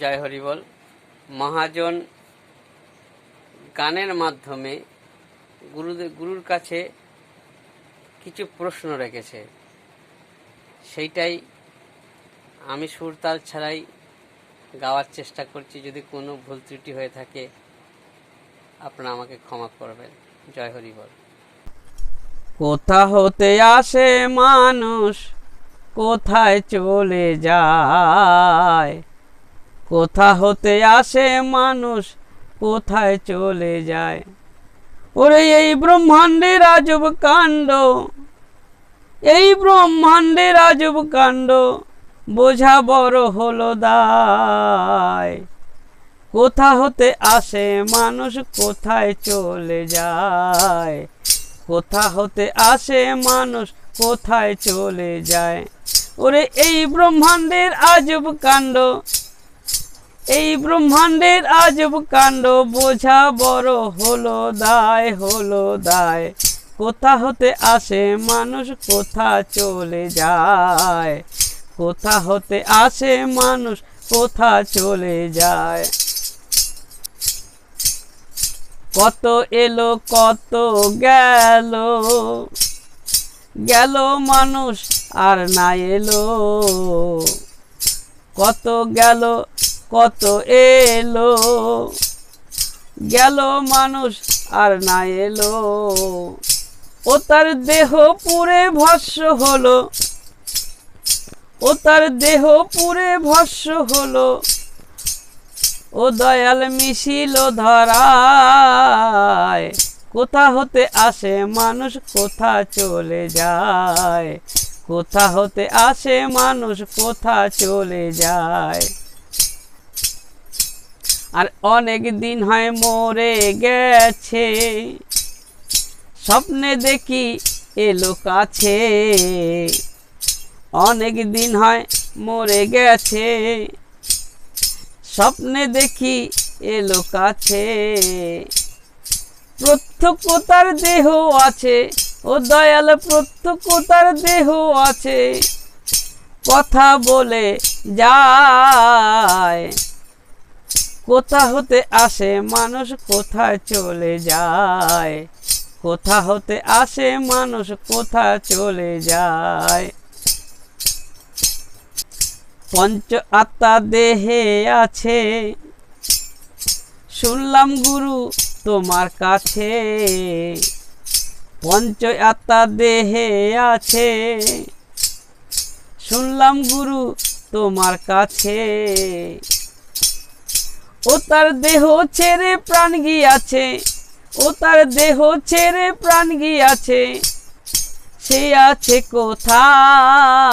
জয় হরিবল মহাজন গানের মাধ্যমে গুরুদেব গুরুর কাছে কিছু প্রশ্ন রেখেছে। সেইটাই আমি সুরতাল ছাড়াই গাওয়ার চেষ্টা করছি। যদি কোনো ভুল ত্রুটি হয়ে থাকে, আপনারা আমাকে ক্ষমা করবেন। জয় হরিবল কোথা হতে আসে মানুষ, কোথায় চলে যায়? কোথা হতে আসে মানুষ, কোথায় চলে যায়? ওরে এই ব্রহ্মাণ্ডের আজব কাণ্ড, এই ব্রহ্মাণ্ডের আজব কাণ্ড বোঝা বড় হলো দায়। কোথা হতে আসে মানুষ, কোথায় চলে যায়? কোথা হতে আসে মানুষ, কোথায় চলে যায়? ওরে এই ব্রহ্মাণ্ডের আজব কাণ্ড এই ব্রহ্মাণ্ডের আজব কাণ্ড বোঝা বড় হলো দায় হলো দায়। কোথা হতে আসে মানুষ, কোথা চলে যায়? কোথা হতে আসে মানুষ, কোথা চলে যায়? কত এলো, কত গেল। গেল মানুষ আর না এলো। কত গেল কত এলো? গেল মানুষ আর না এলো। ও তার দেহ পুরে ভস্য হলো। ও তার দেহ পুরে ভস্য হলো। ও দয়াল মিশিল ধরায়। কোথা হতে আসে মানুষ, কোথা চলে যায়? কোথা হতে আসে মানুষ, কোথা চলে যায়? আর অনেক দিন হয় মরে গেছে। স্বপ্নে দেখি এলো কাছে অনেক দিন হয় মরে গেছে। স্বপ্নে দেখি এলো কাছে প্রত্যক্ষতার দেহ আছে, ও দয়াল প্রত্যক্ষতার দেহ আছে। কথা বলে যায়। কোথা হতে আসে মানুষ, কোথায় চলে যায়? কোথা হতে আসে মানুষ কোথা চলে যায়? পঞ্চ আত্মা দেহে আছে। শুনলাম গুরু তোমার কাছে। পঞ্চ আত্মা দেহে আছে। শুনলাম গুরু তোমার কাছে। ও তার দেহ ছেড়ে প্রাণ গিয়াছে। ও তার দেহ ছেড়ে প্রাণ গিয়াছে। সে আছে কোথায়?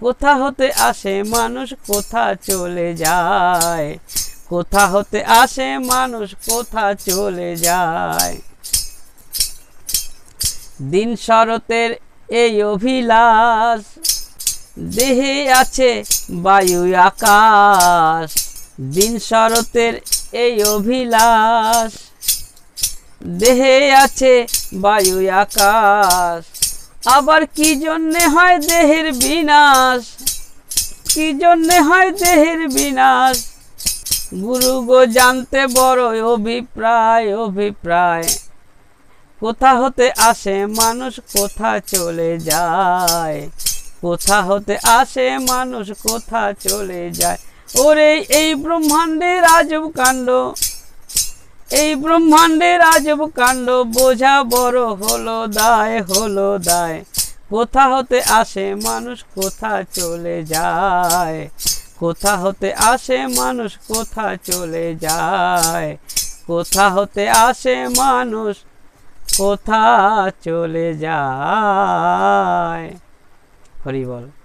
কোথা হতে আসে মানুষ, কোথা চলে যায়? কোথা হতে আসে মানুষ, কোথা চলে যায়? দিন শরতের এই অভিলাষ, দেহে আছে বায়ু আকাশ। দিন শরতের এই অভিলাষ। দেহে আছে বায়ু আকাশ। আবার কি জন্যে হয় দেহের বিনাশ? কি জন্যে হয় দেহের বিনাশ? গুরু গো জানতে বড় অভিপ্রায় অভিপ্রায়। কোথা হতে আসে মানুষ, কোথা চলে যায়? কোথা হতে আসে মানুষ, কোথা চলে যায়? ওরে এই ব্রহ্মাণ্ডের আজব কাণ্ড। এই ব্রহ্মাণ্ডের আজব কাণ্ড বোঝা বড় হলো দায় হলো দায়। কোথা হতে আসে মানুষ, কোথা চলে যায়? কোথা হতে আসে মানুষ, কোথা চলে যায়? কোথা হতে আসে মানুষ, কোথা চলে যায়? হরি বল।